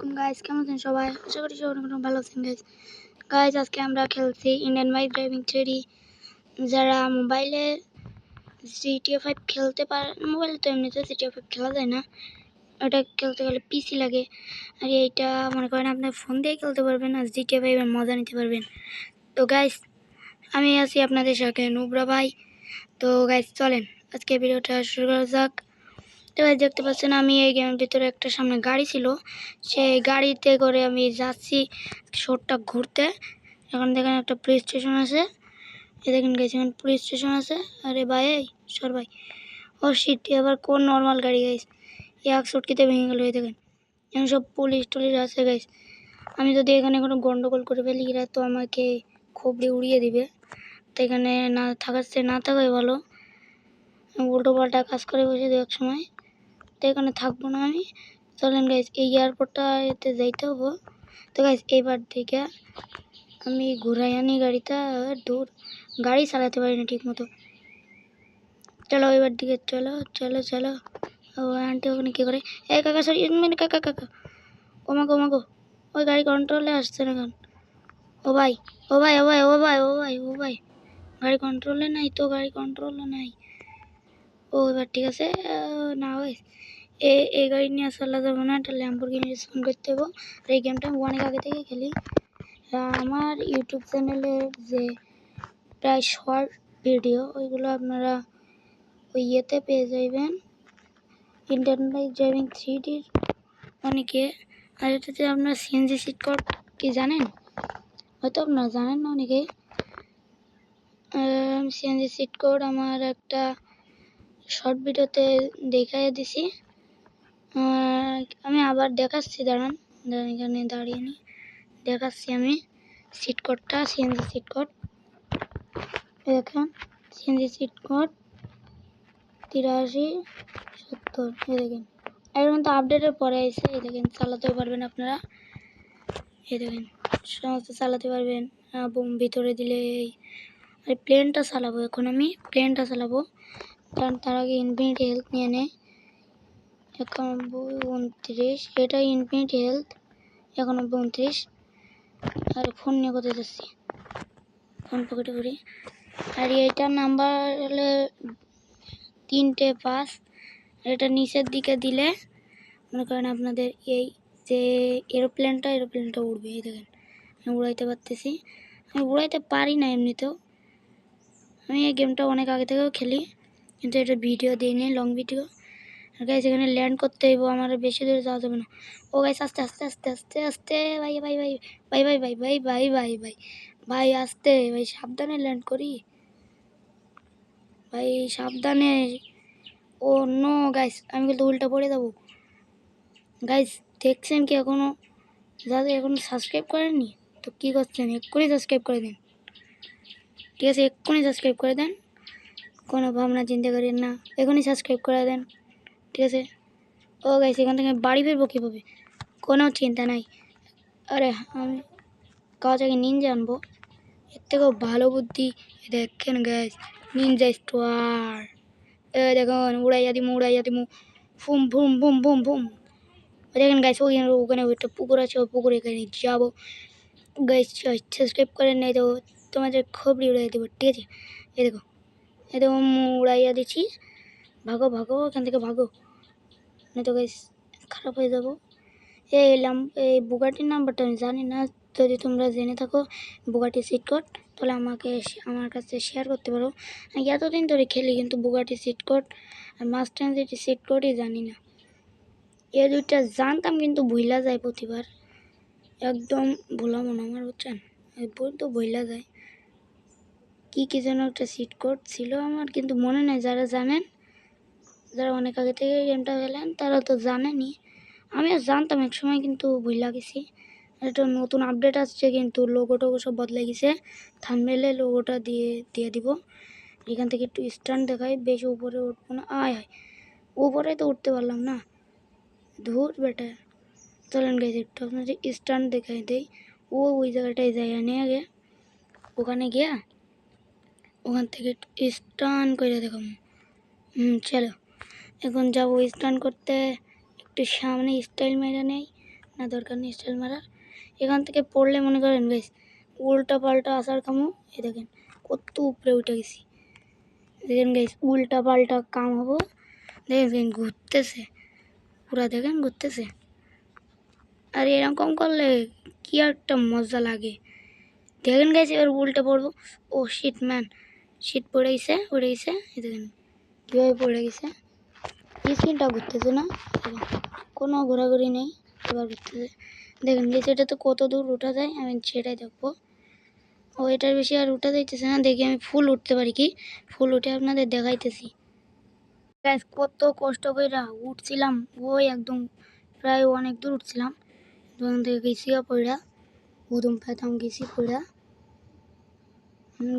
Guys কেমন আছেন সবাই? আশা করি সবাই অনেক ভালো আছেন গাইজ গাইজ আজকে আমরা খেলছি ইন্ডিয়ান বাইক ড্রাইভিং থ্রি যারা মোবাইলে জিটিএ ফাইভ খেলতে পারে মোবাইলে তো এমনিতে জিটিএ ফাইভ খেলা যায় না। ওটা খেলতে গেলে পিসি লাগে। আর এইটা মনে করেন আপনার ফোন দিয়ে খেলতে পারবেন আর জিটিএ ফাইভের মজা নিতে পারবেন। তো গাইজ আমি আছি আপনাদের সাথে নুবরা ভাই। তো গাইজ চলেন আজকে ভিডিওটা শুরু করা যাক। তো দেখতে পাচ্ছেন, আমি এই গেমের ভিতরে একটা সামনে গাড়ি ছিল। সেই গাড়িতে করে আমি যাচ্ছি শোরটা ঘুরতে। এখন দেখেন একটা পুলিশ স্টেশন আছে। এ দেখেন গেছে এখন পুলিশ স্টেশন আছে। আরে ভাই, এই সর ভাই। ও সিট এবার কোন নর্মাল গাড়ি গাইস এক সুটকিতে ভেঙে গেল, এই দেখেন। এখন সব পুলিশ টুলিশ আছে গাইস আমি যদি এখানে কোনো গন্ডগোল করে ফেলি, এরা তো আমাকে খোপড়ে উড়িয়ে দিবে। তো এখানে না থাকার চেয়ে না থাকাই ভালো। উল্টো পাল্টা কাজ করে বসে দু এক সময়। তো এখানে থাকব না আমি। চলেন গাইজ এই এয়ারপোর্টটা এতে যাইতে হব। তো গাইজ এইবার থেকে আমি ঘুরাই আনি গাড়িটা। দূর গাড়ি চালাতে পারি না ঠিক মতো চলো এবার দিকে, চলো চলো চলো। ও আন্টি ওখানে কী করে? এই কাকা সরি মানে কাকা কাকা। ওমাগো ওমাগো ওই গাড়ি কন্ট্রোলে আসছে না কেন? ও ভাই ও ভাই ও ভাই ও ভাই ও ভাই ও ভাই। গাড়ি কন্ট্রোলে নাই তো, গাড়ি কন্ট্রোলে নাই। ও, এবার ঠিক আছে না ওই, এ, এই গাড়ি নিয়ে চলা যাব না, একটা ল্যাম্বোর্গিনি ফোন করতে হব আর এই গেমটা আমি অনেক আগে থেকে খেলি। আমার ইউটিউব চ্যানেলে যে প্রায় শর্ট ভিডিও ওইগুলো আপনারা ওই ইয়েতে পেয়ে যাবেন ইন্টারনেট ড্রাইভিং থ্রি ডির অনেকে। আর এটাতে আপনার সিএনজি সিট কোড কি জানেন? হয়তো আপনারা জানেন না অনেকেই সিএনজি সিট কোড আমার একটা শর্ট ভিডিওতে দেখাই দিছি। আমি আবার দেখাচ্ছি, দাঁড়ান। এখানে দাঁড়িয়ে নি। দেখাচ্ছি আমি সিট কোডটা সিএনজি সিট কোড দেখেন সিএনজি সিট কোড তিরাশি সত্তর। এ দেখেন এর মধ্যে আপডেটের পরে এসে এই দেখেন, চালাতেও পারবেন আপনারা। এ দেখেন, সমস্ত চালাতে পারবেন। ভিতরে দিলে এই প্লেনটা চালাবো এখন আমি। প্লেনটা চালাবো। কারণ তার আগে ইনফিনিটি হেলথ নিয়ে নেয় একানব্বই উনত্রিশ। এটা ইনফিনিটি হেলথ একানব্বই উনত্রিশ। আর ফোন নিয়ে কোথায় যাচ্ছি ফোন পকেটে করি আর এটার নাম্বার হলে তিনটে পাঁচ। এটা নিচের দিকে দিলে মনে করেন আপনাদের এই যে এরোপ্লেনটা এরোপ্লেনটা উড়বে। এই দেখেন, আমি উড়াইতে পারতেছি। আমি উড়াইতে পারি না এমনিতেও। আমি এই গেমটা অনেক আগে থেকেও খেলি। কিন্তু এটা ভিডিও দিইনি লং ভিডিও আর গাইস এখানে ল্যান্ড করতে হইব আমার বেশি দূরে যাওয়া যাবে না ও গাইস আস্তে আস্তে আস্তে আস্তে আস্তে ভাই ভাই ভাই ভাই ভাই ভাই ভাই ভাই ভাই ভাই ভাই আস্তে ভাই সাবধানে ল্যান্ড করি ভাই সাবধানে ও নো গাইস আমি কিন্তু উল্টা পড়ে যাব গাইস দেখছেন কি এখনও যাদের এখনও সাবস্ক্রাইব করেননি তো কী করছেন এক্ষুনি সাবস্ক্রাইব করে দিন ঠিক আছে এক্ষুনি সাবস্ক্রাইব করে দেন কোনো ভাবনা, চিন্তা করেন না। এখনই সাবস্ক্রাইব করে দেন, ঠিক আছে? ও গাইস এখান থেকে বাড়ি ফিরবো কীভাবে? কোনো চিন্তা নাই। আরে, আমি কাজ আগে নিনজা আনব। এর থেকেও ভালো বুদ্ধি। এ দেখেন গ্যাস নিনজা স্টোয়ার এ দেখুন উড়াইয়া দিমু উড়াইয়া দিমু ফুম ফুম ফুম ফুম ফুম। ওই দেখেন গাইস ওই ওখানে একটা পুকুর আছে ওই পুকুরে এখানে যাব। গাইস সাবস্ক্রাইব করে নেই তো তোমাদের খবরি উড়াই দেবো, ঠিক আছে? এই দেখো দেখো উড়াইয়া দিচ্ছি ভাগো ভাগো, এখান থেকে ভাগো। না তো খারাপ হয়ে যাব। এই এই বুগাটির নাম্বারটা আমি জানি না। যদি তোমরা জেনে থাকো বুগাটি সিট কোড তাহলে আমাকে আমার কাছে শেয়ার করতে পারো। আমি এতদিন ধরে খেলি, কিন্তু বুগাটি সিট কোড আর মাস্টার সিটি সিট কোডই জানি না। এ দুইটা জানতাম, কিন্তু ভুলা যায় প্রতিবার। একদম ভোলা মনে আমার, বুঝছেন? তো ভুলা যায়। কী কী যেন একটা সিট কোড ছিল আমার, কিন্তু মনে নেই যারা জানেন, যারা অনেক আগে থেকে গেমটা খেলেন, তারা তো জানেনই। আমিও জানতাম এক সময়, কিন্তু ভুলা গেছি একটা নতুন আপডেট আসছে, কিন্তু লোগো সব বদলে গেছে। থামমেলে লোগোটা দিয়ে দিয়ে দিব। এখান থেকে একটু স্ট্যান্ড দেখাই, বেশি উপরে উঠবো না। আয় আয়। উপরে তো উঠতে পারলাম না। ধুর বেটা। চলেন গেছে একটু আপনাদের স্ট্যান্ড দেখাই দেই। ও ওই জায়গাটায় যাই আনে আগে। ওখানে গিয়া ওখান থেকে স্টান করে দেখাম হুম, চলো। এখন যাব স্টান করতে। একটু সামনে স্টাইল মেরে নেই, না দরকার নেই স্টাইল মারার। এখান থেকে পড়লে মনে করেন, বেশ উল্টা পাল্টা আসার কামও এ দেখেন, কত উপরে উঠে গেছি। দেখেন গাইস উল্টা পাল্টা কাম হব। দেখেন ঘুরতেছে। পুরা দেখেন, ঘুরতেছে। আর এরকম করলে কি একটা মজা লাগে। দেখেন গাইস এবার উল্টে পড়ব। ও শিট ম্যান শীত পড়ে গেছে পড়ে গেছে দেখেন কীভাবে পড়ে গেছে। স্ক্রিনটা ঘুরতেছে না কোনো ঘোরাঘুরি নেই এবার ঘুরতেছে। দেখেন এটা তো কত দূর উঠা যায় আমি সেটাই দেখব। ও এটার বেশি আর উঠা যাইতেছে না দেখি আমি ফুল উঠতে পারি কি? ফুল উঠে আপনাদের দেখাইতেছি। Guys, কত কষ্ট করে উঠছিলাম ওই একদম প্রায় অনেক দূর উঠছিলাম। দোকান থেকে গেছি পড়া প্রথম পেতাম গেছি পড়া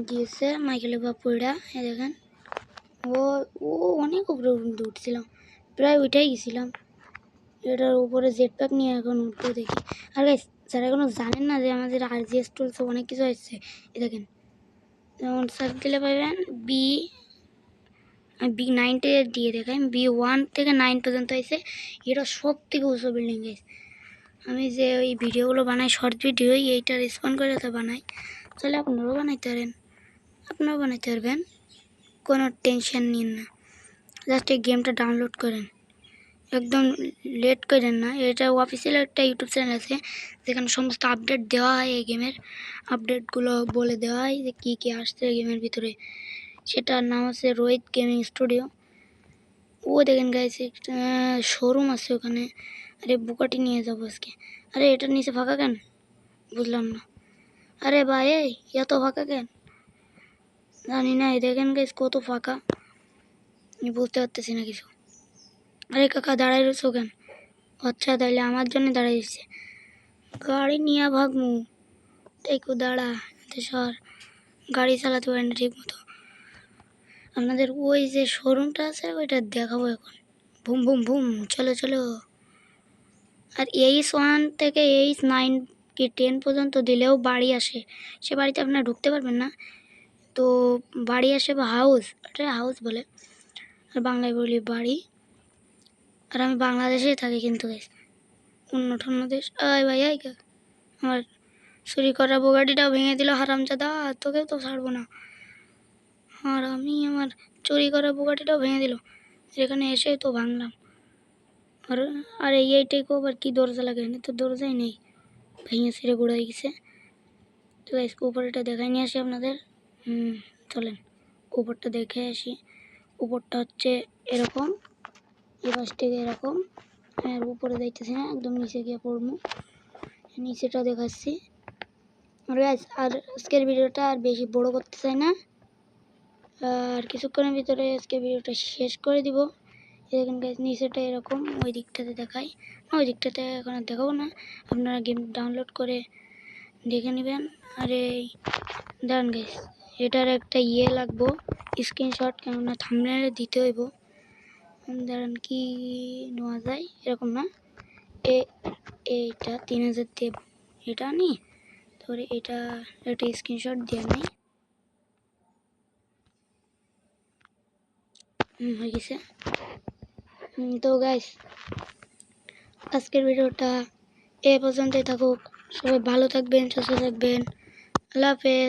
গিয়েছে মাইকেলে বা পড়া এ দেখেন। ও ও অনেক উপরে উঠছিলাম প্রায় ওইটাই গেছিলাম। এটার উপরে জেট প্যাক নিয়ে এখন উঠতে দেখি। আর guys, যারা এখনও জানেন না যে আমাদের আর জি এস টুলসে অনেক কিছু আসছে এ দেখেন। যেমন সার্চ দিলে পাবেন বি বি নাইনটে দিয়ে দেখাই বি ওয়ান থেকে নাইন পর্যন্ত এসে এটা সব থেকে উঁচু বিল্ডিং গেছে আমি যে ওই ভিডিওগুলো বানাই শর্ট ভিডিও এইটা রেসপন্ড করে তো বানাই। তাহলে আপনারাও বানাইতে পারেন। আপনারাও বানাইতে পারবেন। কোনো টেনশন নিন না। জাস্ট এই গেমটা ডাউনলোড করেন। একদম লেট করেন না। এটা অফিসিয়াল একটা ইউটিউব চ্যানেল আছে, যেখানে সমস্ত আপডেট দেওয়া হয় এই গেমের। আপডেটগুলো বলে দেওয়া হয় যে কী কী আসছে গেমের ভিতরে। সেটার নাম হচ্ছে রোহিত গেমিং স্টুডিও ও দেখেন গাইছে শোরুম আছে ওখানে। আরে বুকাটি নিয়ে যাব আজকে। আরে এটার নিচে ফাঁকা কেন? বুঝলাম না। আরে ভাই এত ফাঁকা কেন? জানি না, এই দেখেন গাইস কত ফাঁকা। আমি বুঝতে পারতেছি না কিছু। আরে কাকা দাঁড়াই রয়েছো কেন? আচ্ছা তাইলে আমার জন্য দাঁড়াই দিচ্ছে গাড়ি নিয়ে ভাগমু। দেখো, দাঁড়া সর। গাড়ি চালাতে পারে না ঠিক মতো আপনাদের ওই যে শোরুমটা আছে, ওইটা দেখাবো এখন। ভুম ভুম ভুম, চলো চলো। আর এইচ ওয়ান থেকে এইচ নাইন কি টেন পর্যন্ত দিলেও বাড়ি আসে। সে বাড়িতে আপনারা ঢুকতে পারবেন না। তো বাড়ি আসে বা হাউস এটা হাউস বলে। আর বাংলায় বলি বাড়ি। আর আমি বাংলাদেশেই থাকি কিন্তু অন্য টন্য দেশ। আয় ভাই, আয় আমার চুরি করা বোগাটিটাও ভেঙে দিল হারামজাদা। তোকেও তো ছাড়বো না। আর আমি আমার চুরি করা বোগাটিটাও ভেঙে দিল। সেখানে এসেই তো ভাঙলাম। আর আর এই এইটাই আবার কী দরজা লাগে না তো দরজাই নেই। ভেঙে ছিঁড়ে হয়ে গেছে। তো গাইস উপরেটা দেখাই নিয়ে আসি আপনাদের। চলেন। উপরটা দেখে আসি। উপরটা হচ্ছে এরকম। এ পাশ থেকে এরকম। আর উপরে যাইতেছি না একদম নিচে গিয়ে পড়ব। নিচেটা দেখাচ্ছি। আর guys, আর আজকের ভিডিওটা আর বেশি বড় করতে চাই না। আর কিছুক্ষণের ভিতরে আজকে ভিডিওটা শেষ করে দিব। এই দেখেন গাইস নিচেটা এরকম ওই দিকটাতে দেখাই। না ওই দিকটাতে এখন আর দেখাবো না। আপনারা গেম ডাউনলোড করে দেখে নেবেন। আর এই, দাঁড়ান গাইস এটার একটা ইয়ে লাগবো। স্ক্রিনশট কেননা থামনেলে দিতে হইব। দাঁড়ান, কি নেওয়া যায়? এরকম না। এ, এইটা তিন হাজার দিয়ে এটা নি তারপরে এটা একটা স্ক্রিনশট দিয়ে নেই হয়ে গেছে। তো গাইস আজকের ভিডিওটা এ পর্যন্তই থাকুক। সবাই ভালো থাকবেন সুস্থ থাকবেন। আল্লাহ হাফেজ।